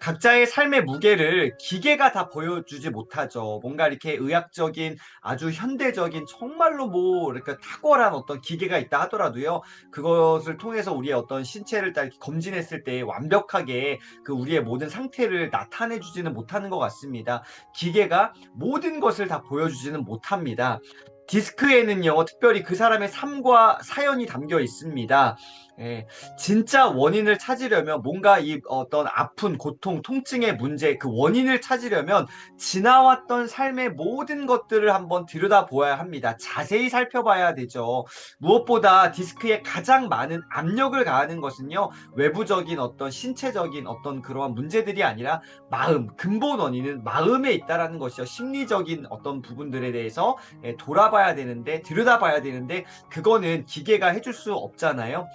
각자의 삶의 무게를 기계가 다 보여주지 못하죠. 뭔가 이렇게 의학적인 아주 현대적인 정말로 뭐 이렇게 탁월한 어떤 기계가 있다 하더라도요. 그것을 통해서 우리의 어떤 신체를 딱 검진했을 때 완벽하게 그 우리의 모든 상태를 나타내 주지는 못하는 것 같습니다. 기계가 모든 것을 다 보여주지는 못합니다. 디스크에는요, 특별히 그 사람의 삶과 사연이 담겨 있습니다. 예, 진짜 원인을 찾으려면 뭔가 이 어떤 아픈 고통, 통증의 문제, 그 원인을 찾으려면 지나왔던 삶의 모든 것들을 한번 들여다보아야 합니다. 자세히 살펴봐야 되죠. 무엇보다 디스크에 가장 많은 압력을 가하는 것은요, 외부적인 어떤 신체적인 어떤 그러한 문제들이 아니라 마음, 근본 원인은 마음에 있다라는 것이요. 심리적인 어떤 부분들에 대해서 예, 돌아봐 야 되는데, 들여다봐야 되는데, 그거는 기계가 해줄 수 없잖아요.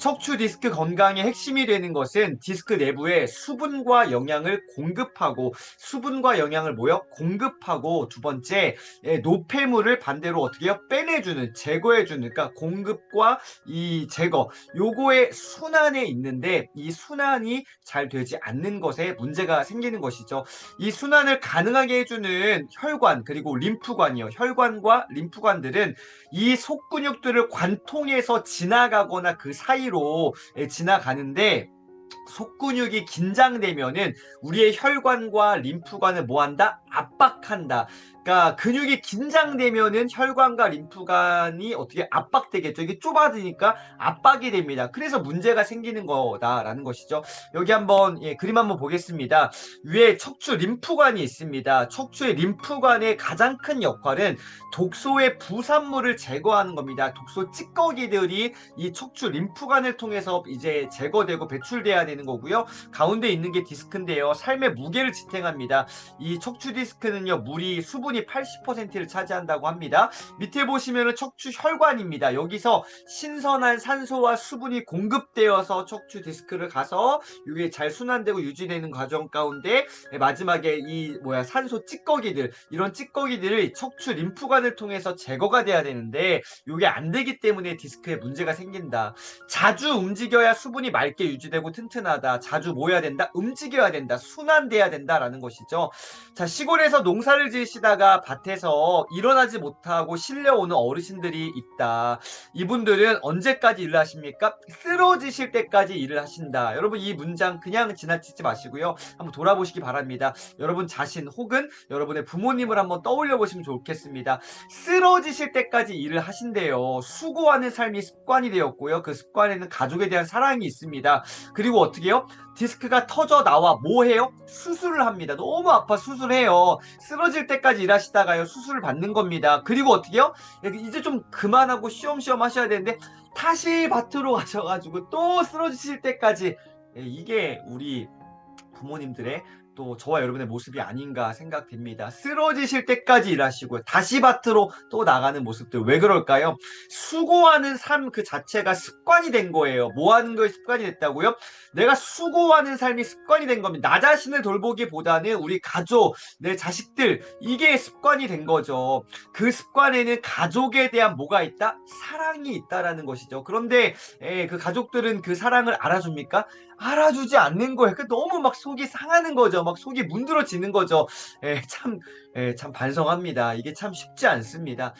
척추 디스크 건강의 핵심이 되는 것은 디스크 내부에 수분과 영양을 공급하고 수분과 영양을 모여 공급하고 두 번째 예, 노폐물을 반대로 어떻게 해요? 빼내주는 제거해주는 그러니까 공급과 이 제거 요거의 순환에 있는데 이 순환이 잘 되지 않는 것에 문제가 생기는 것이죠. 이 순환을 가능하게 해주는 혈관 그리고 림프관이요. 혈관과 림프 관들은 이 속근육들을 관통해서 지나가거나 그 사이로 예, 지나가는데 속근육이 긴장되면은 우리의 혈관과 림프관을 뭐한다? 압박한다. 그러니까 근육이 긴장되면은 혈관과 림프관이 어떻게 압박되겠죠. 이게 좁아지니까 압박이 됩니다. 그래서 문제가 생기는 거다라는 것이죠. 여기 한번 예, 그림 한번 보겠습니다. 위에 척추 림프관이 있습니다. 척추의 림프관의 가장 큰 역할은 독소의 부산물을 제거하는 겁니다. 독소 찌꺼기들이 이 척추 림프관을 통해서 이제 제거되고 배출돼야 되는 거고요. 가운데 있는 게 디스크인데요. 삶의 무게를 지탱합니다. 이 척추 디스크는요, 물이 수분이 80%를 차지한다고 합니다. 밑에 보시면은 척추 혈관입니다. 여기서 신선한 산소와 수분이 공급되어서 척추 디스크를 가서 이게 잘 순환되고 유지되는 과정 가운데 마지막에 이 뭐야 산소 찌꺼기들 이런 찌꺼기들을 척추 림프관을 통해서 제거가 돼야 되는데 이게 안 되기 때문에 디스크에 문제가 생긴다. 자주 움직여야 수분이 맑게 유지되고 튼 튼하다. 자주 모여야 된다. 움직여야 된다. 순환돼야 된다라는 것이죠. 자, 시골에서 농사를 지으시다가 밭에서 일어나지 못하고 실려오는 어르신들이 있다. 이분들은 언제까지 일을 하십니까? 쓰러지실 때까지 일을 하신다. 여러분 이 문장 그냥 지나치지 마시고요. 한번 돌아보시기 바랍니다. 여러분 자신 혹은 여러분의 부모님을 한번 떠올려 보시면 좋겠습니다. 쓰러지실 때까지 일을 하신대요. 수고하는 삶이 습관이 되었고요. 그 습관에는 가족에 대한 사랑이 있습니다. 그리고 어떻게요? 디스크가 터져 나와 뭐 해요? 수술을 합니다. 너무 아파 수술해요. 쓰러질 때까지 일하시다가요 수술을 받는 겁니다. 그리고 어떻게요? 이제 좀 그만하고 쉬엄쉬엄 하셔야 되는데 다시 밭으로 가셔가지고 또 쓰러지실 때까지 예, 이게 우리 부모님들의 또 저와 여러분의 모습이 아닌가 생각됩니다. 쓰러지실 때까지 일하시고요. 다시 밭으로 또 나가는 모습들 왜 그럴까요? 수고하는 삶 그 자체가 습관이 된 거예요. 뭐 하는 거에 습관이 됐다고요? 내가 수고하는 삶이 습관이 된 겁니다. 나 자신을 돌보기보다는 우리 가족, 내 자식들 이게 습관이 된 거죠. 그 습관에는 가족에 대한 뭐가 있다? 사랑이 있다라는 것이죠. 그런데 에, 그 가족들은 그 사랑을 알아줍니까? 알아주지 않는 거예요. 그 너무 막 속이 상하는 거죠. 막 속이 문드러지는 거죠. 에, 참, 에, 참 반성합니다. 이게 참 쉽지 않습니다.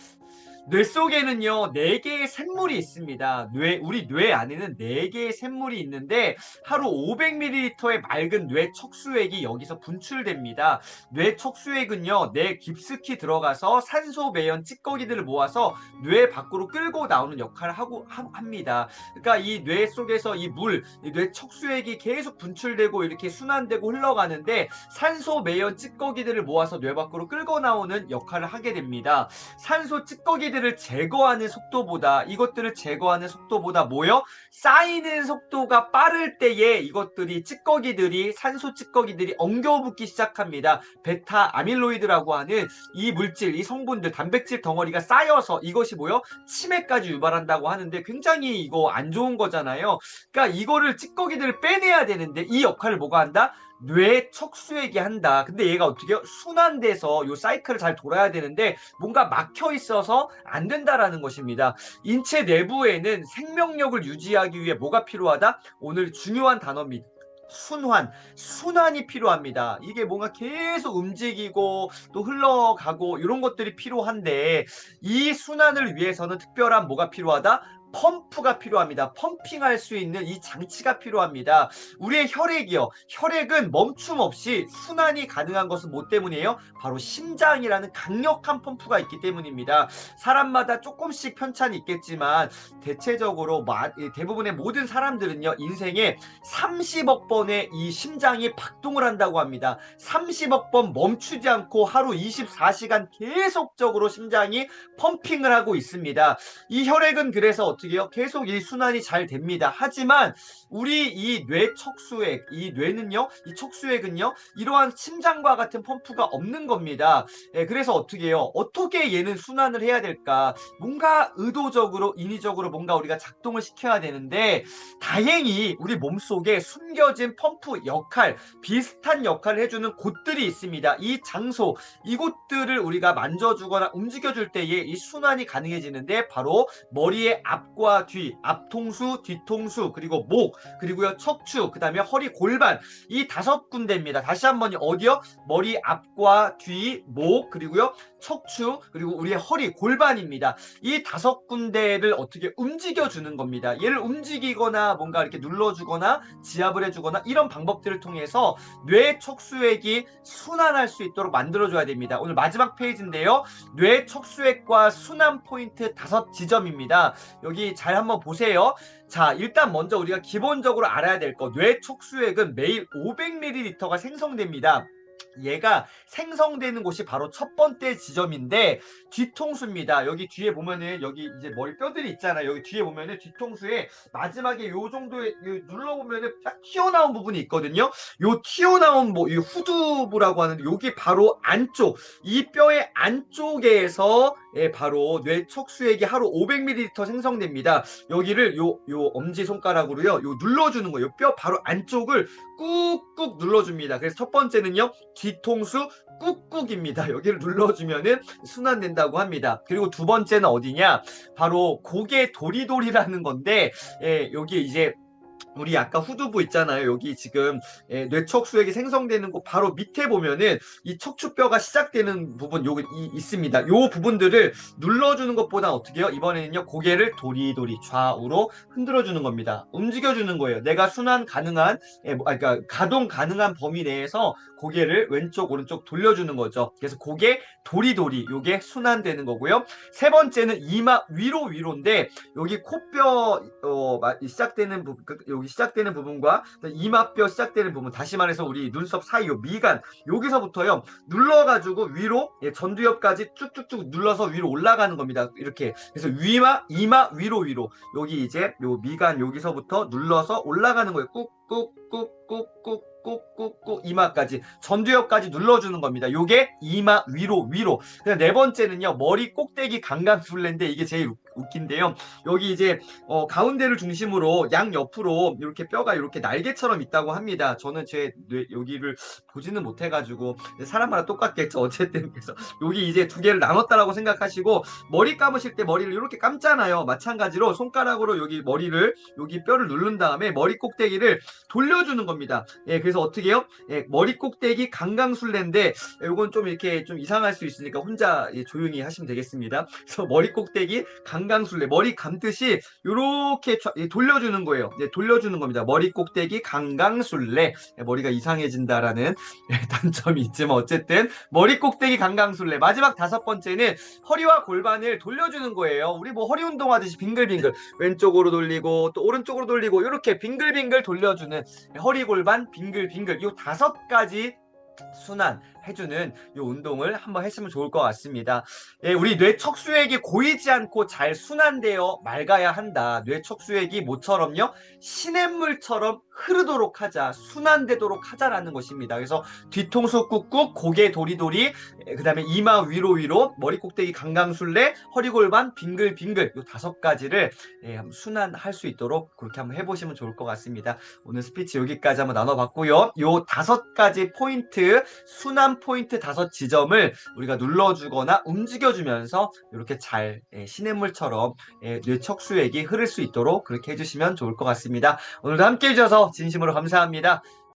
뇌 속에는요, 네 개의 샘물이 있습니다. 뇌, 우리 뇌 안에는 네 개의 샘물이 있는데, 하루 500ml의 맑은 뇌 척수액이 여기서 분출됩니다. 뇌 척수액은요, 뇌 깊숙이 들어가서 산소 매연 찌꺼기들을 모아서 뇌 밖으로 끌고 나오는 역할을 하고, 하, 합니다. 그러니까 이 뇌 속에서 이 물, 이 뇌 척수액이 계속 분출되고 이렇게 순환되고 흘러가는데, 산소 매연 찌꺼기들을 모아서 뇌 밖으로 끌고 나오는 역할을 하게 됩니다. 산소 찌꺼기 들을 제거하는 속도보다 이것들을 제거하는 속도보다 뭐요? 쌓이는 속도가 빠를 때에 이것들이 찌꺼기들이 산소 찌꺼기들이 엉겨붙기 시작합니다. 베타 아밀로이드라고 하는 이 물질, 이 성분들, 단백질 덩어리가 쌓여서 이것이 뭐요? 치매까지 유발한다고 하는데 굉장히 이거 안 좋은 거잖아요. 그러니까 이거를 찌꺼기들을 빼내야 되는데 이 역할을 뭐가 한다? 뇌 척수액이 한다. 근데 얘가 어떻게 요 순환돼서 요 사이클을 잘 돌아야 되는데 뭔가 막혀 있어서 안 된다라는 것입니다. 인체 내부에는 생명력을 유지하기 위해 뭐가 필요하다? 오늘 중요한 단어입니다. 순환, 순환이 필요합니다. 이게 뭔가 계속 움직이고 또 흘러가고 이런 것들이 필요한데 이 순환을 위해서는 특별한 뭐가 필요하다? 펌프가 필요합니다. 펌핑할 수 있는 이 장치가 필요합니다. 우리의 혈액이요. 혈액은 멈춤 없이 순환이 가능한 것은 뭐 때문이에요? 바로 심장이라는 강력한 펌프가 있기 때문입니다. 사람마다 조금씩 편차는 있겠지만 대체적으로 마- 대부분의 모든 사람들은요 인생에 30억 번의 이 심장이 박동을 한다고 합니다. 30억 번 멈추지 않고 하루 24시간 계속적으로 심장이 펌핑을 하고 있습니다. 이 혈액은 그래서 어떻게 해요? 계속 이 순환이 잘 됩니다. 하지만 우리 이 뇌 척수액, 이 뇌는요, 이 척수액은요, 이러한 심장과 같은 펌프가 없는 겁니다. 예, 그래서 어떻게 해요? 어떻게 얘는 순환을 해야 될까? 뭔가 의도적으로, 인위적으로 뭔가 우리가 작동을 시켜야 되는데, 다행히 우리 몸속에 숨겨진 펌프 역할, 비슷한 역할을 해주는 곳들이 있습니다. 이 장소, 이곳들을 우리가 만져주거나 움직여줄 때에 이 순환이 가능해지는데, 바로 머리의 앞과 뒤, 앞통수, 뒤통수, 그리고 목, 그리고요 척추, 그 다음에 허리 골반 이 다섯 군데입니다. 다시 한번 어디요? 머리 앞과 뒤, 목, 그리고요 척추, 그리고 우리의 허리 골반입니다. 이 다섯 군데를 어떻게 움직여 주는 겁니다. 얘를 움직이거나 뭔가 이렇게 눌러주거나 지압을 해주거나 이런 방법들을 통해서 뇌 척수액이 순환할 수 있도록 만들어줘야 됩니다. 오늘 마지막 페이지인데요. 뇌 척수액과 순환 포인트 다섯 지점입니다. 여기 잘 한번 보세요. 자, 일단 먼저 우리가 기본적으로 알아야 될 거, 뇌 척수액은 매일 500ml가 생성됩니다. 얘가 생성되는 곳이 바로 첫 번째 지점인데 뒤통수입니다. 여기 뒤에 보면은 여기 이제 머리 뼈들이 있잖아요. 여기 뒤에 보면은 뒤통수에 마지막에 요 정도에 요 눌러 보면은 딱 튀어나온 부분이 있거든요. 요 튀어나온 뭐이 후두부라고 하는데 여기 바로 안쪽 이 뼈의 안쪽에서 예, 바로 뇌 척수액이 하루 500ml 생성됩니다. 여기를 요, 요 엄지 손가락으로요, 요 눌러주는 거예요. 뼈 바로 안쪽을 꾹꾹 눌러줍니다. 그래서 첫 번째는요, 뒤통수 꾹꾹입니다. 여기를 눌러주면은 순환된다고 합니다. 그리고 두 번째는 어디냐? 바로 고개 도리도리라는 건데, 예, 여기 이제 우리 아까 후두부 있잖아요. 여기 지금 예, 뇌척수액이 생성되는 곳 바로 밑에 보면은 이 척추뼈가 시작되는 부분 여기 이- 있습니다. 요 부분들을 눌러주는 것보다 어떻게 해요? 이번에는요 고개를 도리도리 좌우로 흔들어주는 겁니다. 움직여주는 거예요. 내가 순환 가능한 예, 뭐, 아, 그러니까 가동 가능한 범위 내에서 고개를 왼쪽 오른쪽 돌려주는 거죠. 그래서 고개 도리도리 요게 순환되는 거고요. 세 번째는 이마 위로 위로인데 여기 코뼈 어, 시작되는 부분 그- 여기 시작되는 부분과 이마뼈 시작되는 부분 다시 말해서 우리 눈썹 사이 요 미간 여기서부터요 눌러가지고 위로 예, 전두엽까지 쭉쭉쭉 눌러서 위로 올라가는 겁니다. 이렇게. 그래서 위마 이마 위로 위로. 여기 이제 요 미간 여기서부터 눌러서 올라가는 거예요. 꾹꾹꾹꾹꾹 꾹꾹꾹 이마까지. 전두엽까지 눌러주는 겁니다. 요게 이마 위로 위로. 그다음 네 번째는요 머리 꼭대기 강강술래인데 이게 제일 웃- 웃긴데요 여기 이제 어, 가운데를 중심으로 양 옆으로 이렇게 뼈가 이렇게 날개처럼 있다고 합니다. 저는 제 뇌, 여기를 보지는 못해가지고 사람마다 똑같겠죠. 어쨌든 그래서 여기 이제 두 개를 나눴다라고 생각하시고 머리 감으실 때 머리를 이렇게 감잖아요. 마찬가지로 손가락으로 여기 머리를 여기 뼈를 누른 다음에 머리 꼭대기를 돌려주는 겁니다. 예, 그래서 어떻게 해요? 예, 머리 꼭대기 강강술래인데 이건 좀 이렇게 좀 이상할 수 있으니까 혼자 예, 조용히 하시면 되겠습니다. 그래서 머리 꼭대기 강강 술래 머리 감듯이 이렇게 돌려주는 거예요. 네, 돌려주는 겁니다. 머리 꼭대기 강강술래 예, 머리가 이상해진다라는 예, 단점이 있지만 어쨌든 머리 꼭대기 강강술래 마지막 다섯 번째는 허리와 골반을 돌려주는 거예요. 우리 뭐 허리 운동하듯이 빙글빙글 왼쪽으로 돌리고 또 오른쪽으로 돌리고 이렇게 빙글빙글 돌려주는 허리 골반 빙글빙글 이 다섯 가지 순환 해주는 이 운동을 한번 했으면 좋을 것 같습니다. 예, 우리 뇌 척수액이 고이지 않고 잘 순환되어 맑아야 한다. 뇌 척수액이 모처럼요 시냇물처럼 흐르도록 하자, 순환되도록 하자라는 것입니다. 그래서 뒤통수 꾹꾹, 고개 도리도리, 그 다음에 이마 위로 위로, 머리 꼭대기 강강술래, 허리 골반 빙글빙글 이 다섯 가지를 예, 순환할 수 있도록 그렇게 한번 해보시면 좋을 것 같습니다. 오늘 스피치 여기까지 한번 나눠봤고요. 요 다섯 가지 포인트, 순환 포인트 다섯 지점을 우리가 눌러주거나 움직여주면서 이렇게 잘 예, 시냇물처럼 예, 뇌척수액이 흐를 수 있도록 그렇게 해주시면 좋을 것 같습니다. 오늘도 함께 해주셔서 진심으로 감사합니다.